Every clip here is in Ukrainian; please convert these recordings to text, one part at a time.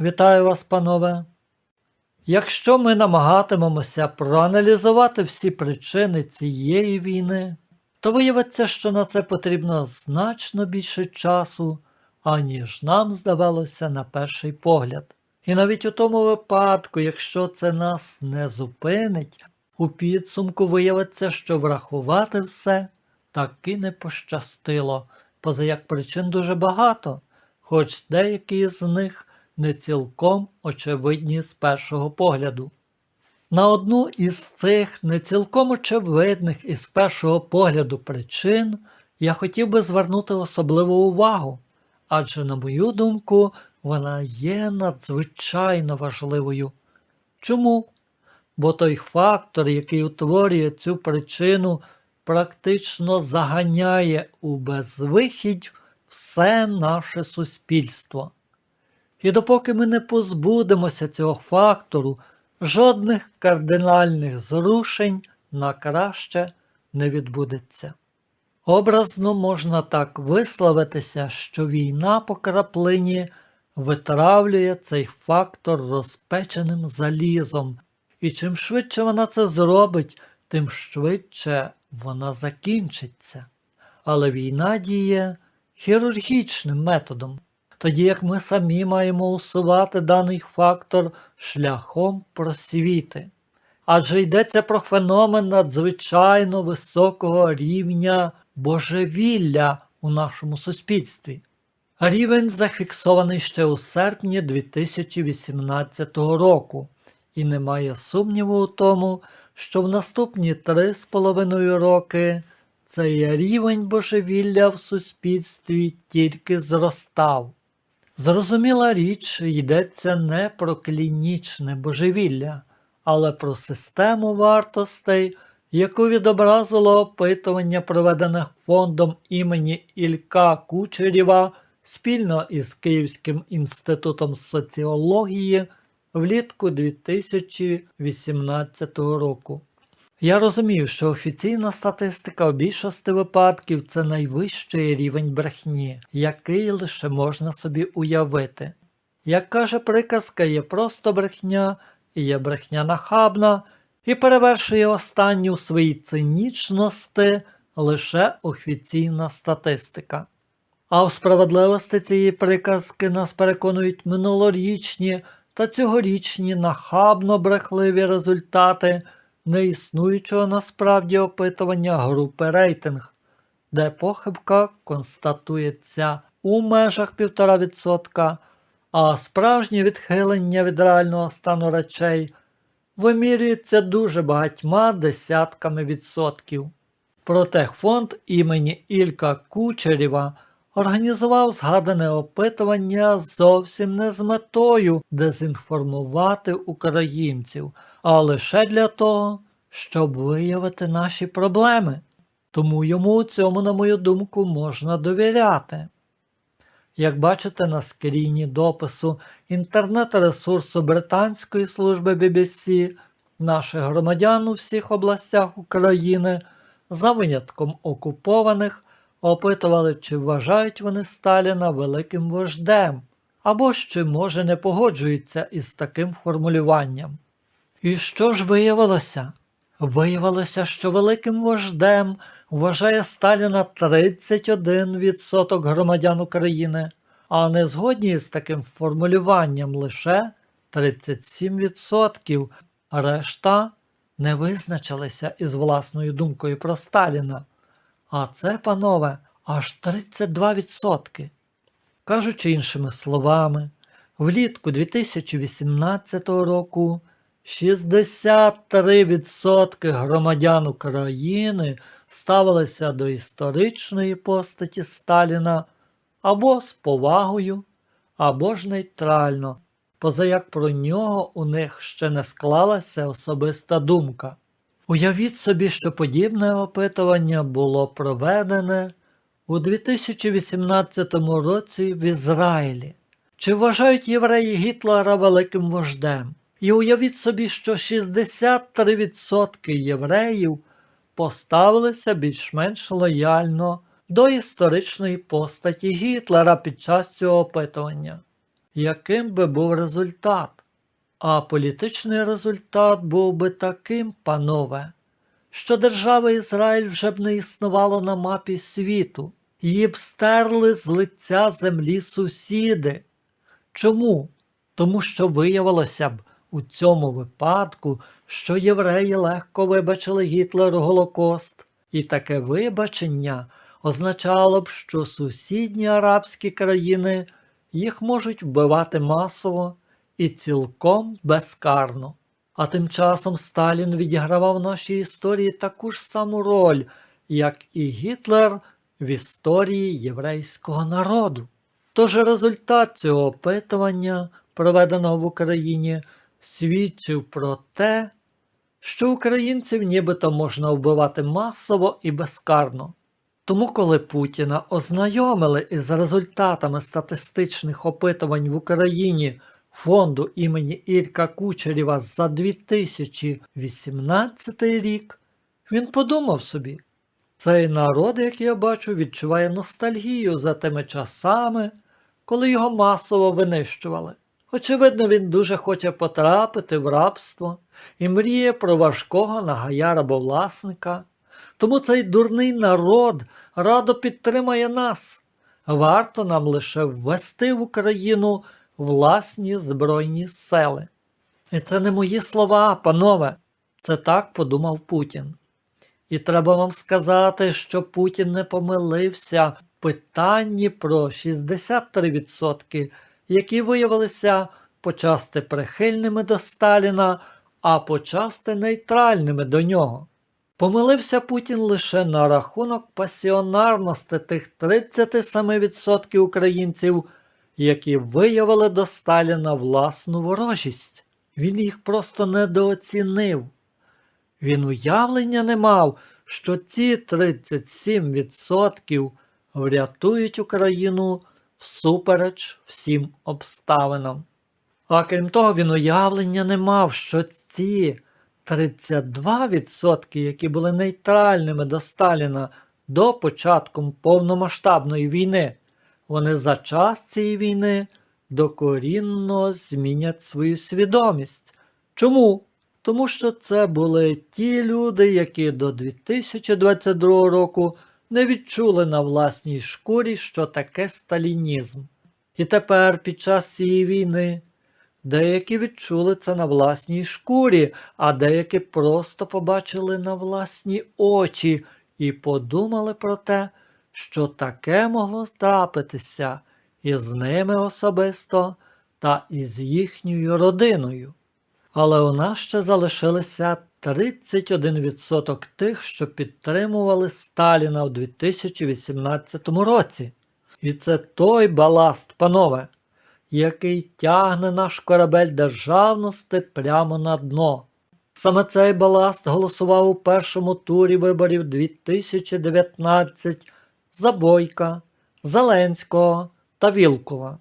Вітаю вас, панове. Якщо ми намагатимемося проаналізувати всі причини цієї війни, то виявиться, що на це потрібно значно більше часу, аніж нам здавалося на перший погляд. І навіть у тому випадку, якщо це нас не зупинить, у підсумку виявиться, що врахувати все таки не пощастило, поза як причин дуже багато, хоч деякі з них не цілком очевидні з першого погляду. На одну із цих не цілком очевидних із першого погляду причин я хотів би звернути особливу увагу, адже, на мою думку, вона є надзвичайно важливою. Чому? Бо той фактор, який утворює цю причину, практично заганяє у безвихідь все наше суспільство. І допоки ми не позбудемося цього фактору, жодних кардинальних зрушень на краще не відбудеться. Образно можна так висловитися, що війна по краплині витравлює цей фактор розпеченим залізом, і чим швидше вона це зробить, тим швидше вона закінчиться. Але війна діє хірургічним методом, тоді як ми самі маємо усувати даний фактор шляхом просвіти. Адже йдеться про феномен надзвичайно високого рівня божевілля у нашому суспільстві. Рівень зафіксований ще у серпні 2018 року, і немає сумніву у тому, що в наступні три з половиною роки цей рівень божевілля в суспільстві тільки зростав. Зрозуміла річ, йдеться не про клінічне божевілля, але про систему вартостей, яку відобразило опитування, проведене фондом імені Ілька Кучерєва спільно із Київським інститутом соціології влітку 2018 року. Я розумію, що офіційна статистика у більшості випадків це найвищий рівень брехні, який лише можна собі уявити. Як каже приказка, є просто брехня, і є брехня нахабна, і перевершує останню в своїй цинічності лише офіційна статистика. А в справедливості цієї приказки нас переконують минулорічні та цьогорічні нахабно брехливі результати неіснуючого насправді опитування групи рейтинг, де похибка констатується у межах 1,5%, а справжнє відхилення від реального стану речей вимірюється дуже багатьма десятками відсотків. Проте фонд імені Ілька Кучерєва організував згадане опитування зовсім не з метою дезінформувати українців, а лише для того, щоб виявити наші проблеми. Тому йому цьому, на мою думку, можна довіряти. Як бачите на скріні допису інтернет-ресурсу Британської служби BBC, наших громадян у всіх областях України, за винятком окупованих, опитували, чи вважають вони Сталіна великим вождем, або ж чи, може, не погоджуються із таким формулюванням. І що ж виявилося? Виявилося, що великим вождем вважає Сталіна 31% громадян України, а не згодні з таким формулюванням лише 37%, решта не визначилися із власною думкою про Сталіна. А це, панове, аж 32%. Кажучи іншими словами, влітку 2018 року 63% громадян України ставилися до історичної постаті Сталіна або з повагою, або ж нейтрально, позаяк про нього у них ще не склалася особиста думка. Уявіть собі, що подібне опитування було проведене у 2018 році в Ізраїлі. Чи вважають євреї Гітлера великим вождем? І уявіть собі, що 63% євреїв поставилися більш-менш лояльно до історичної постаті Гітлера під час цього опитування. яким би був результат. А політичний результат був би таким, панове, що держава Ізраїль вже б не існувало на мапі світу, її б стерли з лиця землі сусіди. Чому? Тому що виявилося б у цьому випадку, що євреї легко вибачили Гітлеру Голокост, і таке вибачення означало б, що сусідні арабські країни їх можуть вбивати масово і цілком безкарно. А тим часом Сталін відігравав в нашій історії таку ж саму роль, як і Гітлер в історії єврейського народу. Тож результат цього опитування, проведеного в Україні, свідчив про те, що українців нібито можна вбивати масово і безкарно. Тому, коли Путіна ознайомили із результатами статистичних опитувань в Україні фонду імені Ірка Кучерєва за 2018 рік, він подумав собі, цей народ, як я бачу, відчуває ностальгію за тими часами, коли його масово винищували. Очевидно, він дуже хоче потрапити в рабство і мріє про важкого нагая рабовласника. Тому цей дурний народ радо підтримає нас. Варто нам лише ввести в Україну власні збройні сили. І це не мої слова, панове. Це так подумав Путін. І треба вам сказати, що Путін не помилився в питанні про 63%, які виявилися почасти прихильними до Сталіна, а почасти нейтральними до нього. Помилився Путін лише на рахунок пасіонарності тих 37% українців, які виявили до Сталіна власну ворожість. Він їх просто недооцінив. Він уявлення не мав, що ці 37% врятують Україну всупереч всім обставинам. А крім того, він уявлення не мав, що ці 32%, які були нейтральними до Сталіна до початку повномасштабної війни, вони за час цієї війни докорінно змінять свою свідомість. Чому? Тому що це були ті люди, які до 2022 року не відчули на власній шкурі, що таке сталінізм. І тепер, під час цієї війни, деякі відчули це на власній шкурі, а деякі просто побачили на власні очі і подумали про те, що таке могло трапитися із ними особисто та із їхньою родиною. Але у нас ще залишилися 31% тих, що підтримували Сталіна у 2018 році. І це той баласт, панове, який тягне наш корабель державності прямо на дно. Саме цей баласт голосував у першому турі виборів 2019 за Бойка, Зеленського та Вілкула.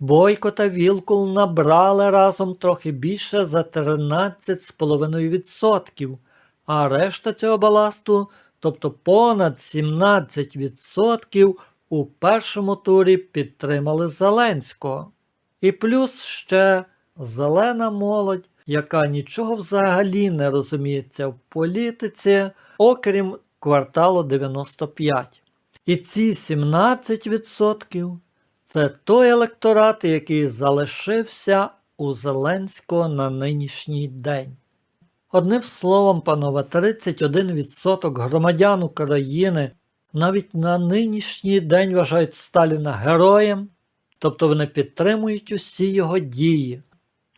Бойко та Вілкул набрали разом трохи більше за 13,5%, а решта цього баласту, тобто понад 17%, у першому турі підтримали Зеленського. І плюс ще зелена молодь, яка нічого взагалі не розуміється в політиці, окрім кварталу 95. І ці 17% це той електорат, який залишився у Зеленського на нинішній день. Одним словом, панове, 31% громадян України навіть на нинішній день вважають Сталіна героєм, тобто вони підтримують усі його дії.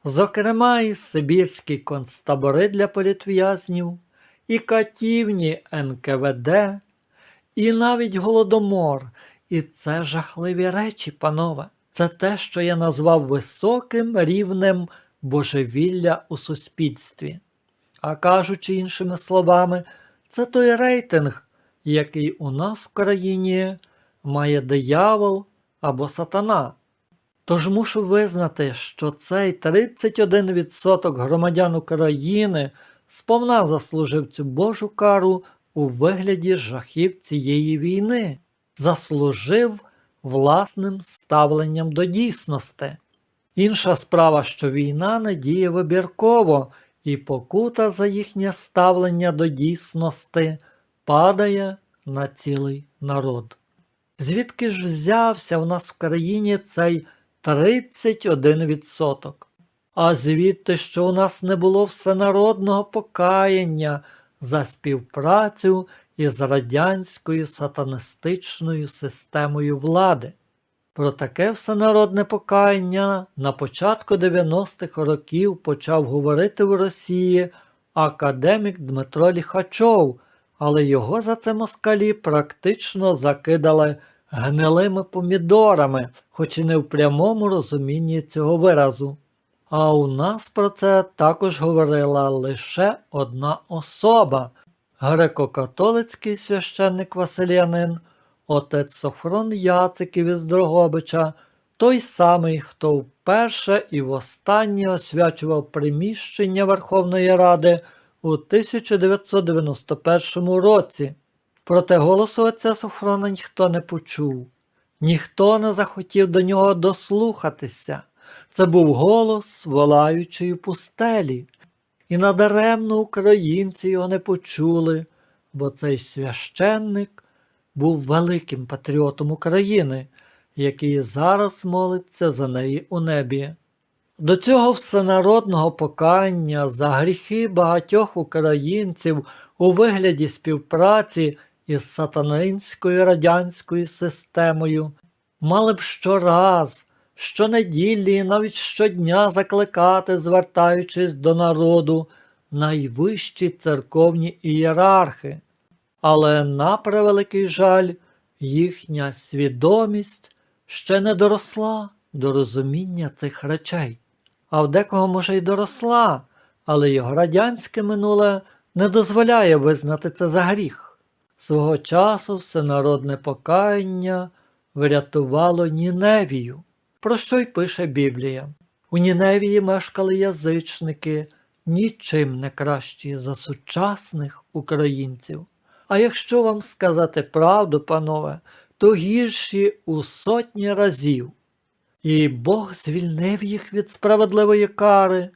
Зокрема, і Сибірські концтабори для політв'язнів, і катівні НКВД, і навіть Голодомор. І це жахливі речі, панове. Це те, що я назвав високим рівнем божевілля у суспільстві. А кажучи іншими словами, це той рейтинг, який у нас в країні має диявол або сатана. Тож мушу визнати, що цей 31% громадян України сповна заслужив цю Божу кару у вигляді жахів цієї війни, заслужив власним ставленням до дійсності. Інша справа, що війна не діє вибірково, і покута за їхнє ставлення до дійсності падає на цілий народ. Звідки ж взявся в нас в країні цей 31%? А звідти, що у нас не було всенародного покаяння за співпрацю із радянською сатанистичною системою влади. Про таке всенародне покаяння на початку 90-х років почав говорити в Росії академік Дмитро Ліхачов, але його за це москалі практично закидали гнилими помідорами, хоч і не в прямому розумінні цього виразу. А у нас про це також говорила лише одна особа греко-католицький священник Василянин, отець Софрон Яциків із Дрогобича, той самий, хто вперше і востаннє освячував приміщення Верховної Ради у 1991 році. Проте голосу отця Софрона ніхто не почув, ніхто не захотів до нього дослухатися. Це був голос волаючої пустелі, і надаремно українці його не почули, бо цей священник був великим патріотом України, який зараз молиться за неї у небі. До цього всенародного покання за гріхи багатьох українців у вигляді співпраці із сатанинською радянською системою мали б щораз, щонеділі навіть щодня закликати, звертаючись до народу, найвищі церковні ієрархи. Але на превеликий жаль, їхня свідомість ще не доросла до розуміння цих речей. А в декого, може, й доросла, але його радянське минуле не дозволяє визнати це за гріх. Свого часу всенародне покаяння врятувало Ніневію, про що й пише Біблія. У Ніневії мешкали язичники, нічим не кращі за сучасних українців. А якщо вам сказати правду, панове, то гірші у сотні разів. І Бог звільнив їх від справедливої кари,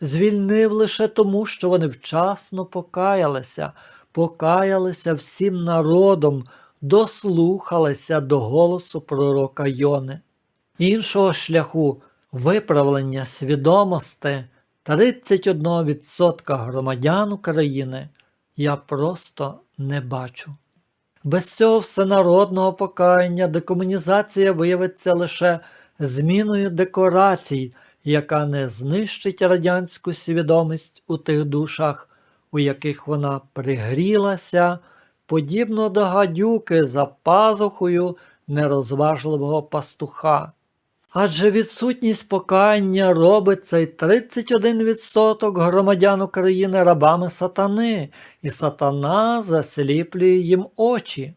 звільнив лише тому, що вони вчасно покаялися, покаялися всім народом, дослухалися до голосу пророка Йони. Іншого шляху виправлення свідомості 31% громадян України я просто не бачу. Без цього всенародного покаяння декомунізація виявиться лише зміною декорацій, яка не знищить радянську свідомість у тих душах, у яких вона пригрілася, подібно до гадюки за пазухою нерозважливого пастуха. Адже відсутність покаяння робить цей 31% громадян України рабами сатани, і сатана засліплює їм очі.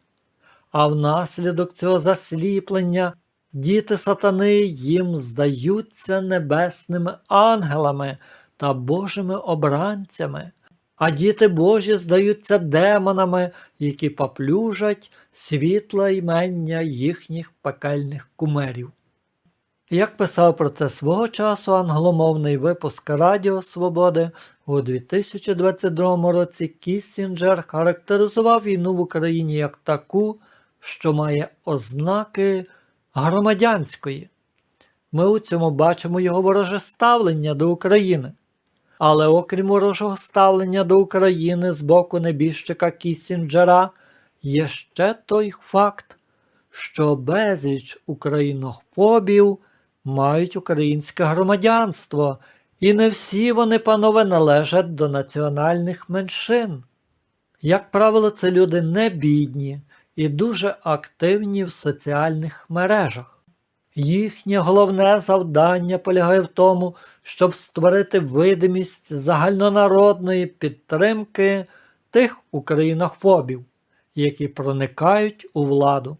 А внаслідок цього засліплення діти сатани їм здаються небесними ангелами та Божими обранцями, а діти Божі здаються демонами, які поплюжать світла імення їхніх пекельних кумерів. Як писав про це свого часу англомовний випуск Радіо Свободи, у 2022 році Кіссінджер характеризував війну в Україні як таку, що має ознаки громадянської. Ми у цьому бачимо його вороже ставлення до України. Але окрім ворожого ставлення до України з боку небіжчика Кіссінджера, є ще той факт, що безліч українофобів мають українське громадянство, і не всі вони, панове, належать до національних меншин. Як правило, це люди не бідні і дуже активні в соціальних мережах. Їхнє головне завдання полягає в тому, щоб створити видимість загальнонародної підтримки тих українофобів, які проникають у владу.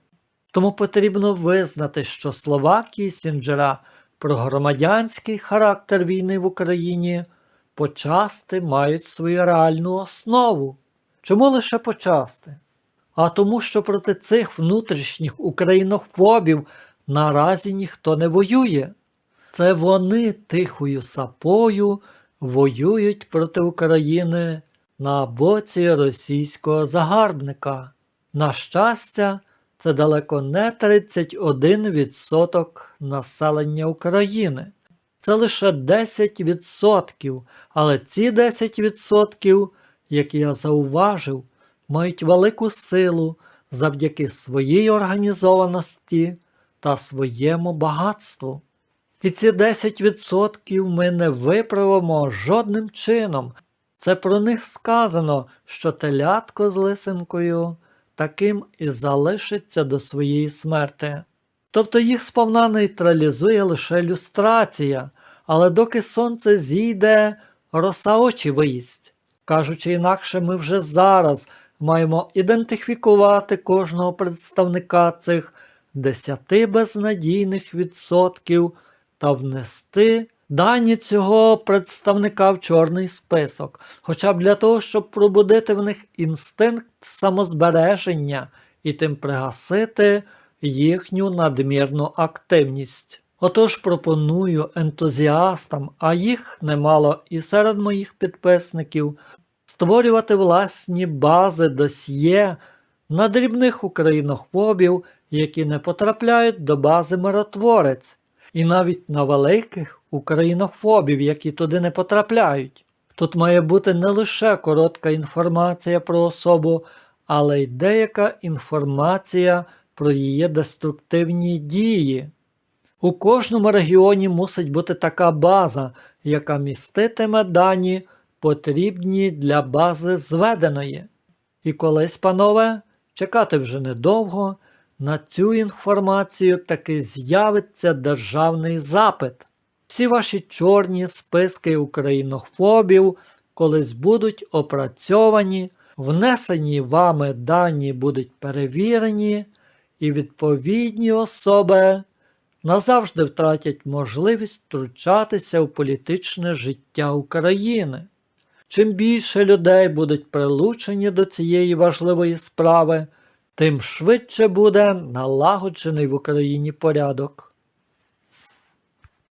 Тому потрібно визнати, що слова Кісінджера про громадянський характер війни в Україні почасти мають свою реальну основу. Чому лише почасти? А тому, що проти цих внутрішніх українофобів наразі ніхто не воює. Це вони тихою сапою воюють проти України на боці російського загарбника. На щастя, це далеко не 31% населення України. Це лише 10%, але ці 10%, як я зауважив, мають велику силу завдяки своїй організованості та своєму багатству. І ці 10% ми не виправимо жодним чином. Це про них сказано, що телятко з лисинкою таким і залишиться до своєї смерти. Тобто їх сповна нейтралізує лише люстрація, але доки сонце зійде, роса очі виїсть. Кажучи інакше, ми вже зараз маємо ідентифікувати кожного представника цих десяти безнадійних відсотків та внести дані цього представника в чорний список, хоча б для того, щоб пробудити в них інстинкт самозбереження і тим пригасити їхню надмірну активність. Отож пропоную ентузіастам, а їх немало і серед моїх підписників, створювати власні бази досьє на дрібних українохвобів, які не потрапляють до бази миротворець, і навіть на великих українохвобів, які туди не потрапляють. Тут має бути не лише коротка інформація про особу, але й деяка інформація про її деструктивні дії. У кожному регіоні мусить бути така база, яка міститиме дані, потрібні для бази зведеної. І колись, панове, чекати вже недовго, на цю інформацію таки з'явиться державний запит. Всі ваші чорні списки українохвобів колись будуть опрацьовані, внесені вами дані будуть перевірені, і відповідні особи назавжди втратять можливість втручатися в політичне життя України. Чим більше людей будуть прилучені до цієї важливої справи, тим швидше буде налагоджений в Україні порядок.